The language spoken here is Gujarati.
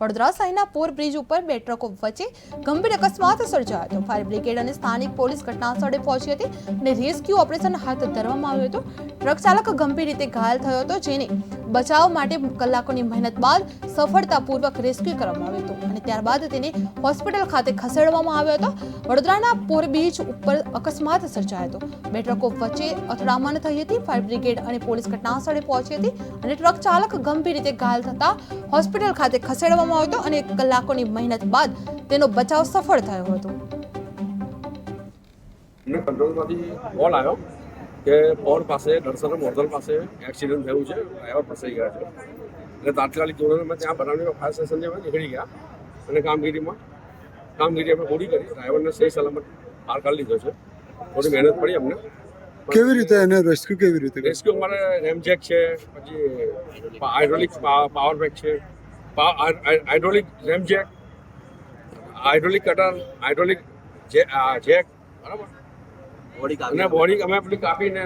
વડોદરા શહેરના પોર બ્રિજ ઉપર બે ટ્રકો વચ્ચે ગંભીર અકસ્માત સર્જાયો હતો. ફાયર બ્રિગેડ અને સ્થાનિક પોલીસ ઘટના સ્થળે પહોંચી હતી અને રેસ્ક્યુ ઓપરેશન હાથ ધરવામાં આવ્યું હતું. ટ્રક ચાલક ગંભીર રીતે ઘાયલ થયો હતો, જેને બચાવ માટે કલાકોની મહેનત બાદ સફળતાપૂર્વક રેસ્ક્યુ કરવામાં આવ્યું હતું અને ત્યારબાદ તેને હોસ્પિટલ ખાતે ખસેડવામાં આવ્યો હતો. વડોદરાના પોર બ્રિજ ઉપર અકસ્માત સર્જાયો હતો. બે ટ્રકો વચ્ચે અથડામણ થઈ હતી. ફાયર બ્રિગેડ અને પોલીસ ઘટના સ્થળે પહોંચી હતી અને ટ્રક ચાલક ગંભીર રીતે ઘાયલ થતા હોસ્પિટલ ખાતે ખસેડવામાં આવ્યો હતો અને કલાકોની મહેનત બાદ તેનો બચાવ સફળ થયો હતો. મને કંટ્રોલમાંથી કોલ આવ્યો કે પોર પાસે નરસર મોરધલ પાસે એક્સિડન્ટ થયું છે ડ્રાઈવર ફસાઈ ગયા છે. એટલે તાત્કાલિક ધોરણે અમે ત્યાં બનાવીને ફાયર સ્ટેશનથી અમે નીકળી ગયા અને કામગીરીમાં કામગીરી અમે પૂરી કરી ડ્રાઈવરને સહી સલામત બહાર કાઢી લીધો છે. થોડી મહેનત પડી અમને. કેવી રીતે એને રેસ્ક્યુ કેવી રીતે રેસ્ક્યુ અમારે રેમજેક છે પછી હાઇડ્રોલિક પાવર બેક છે. Hydraulic ram jack hydraulic cutter hydraulic jack બરાબર? અને બોડી અમે પેલી કાપીને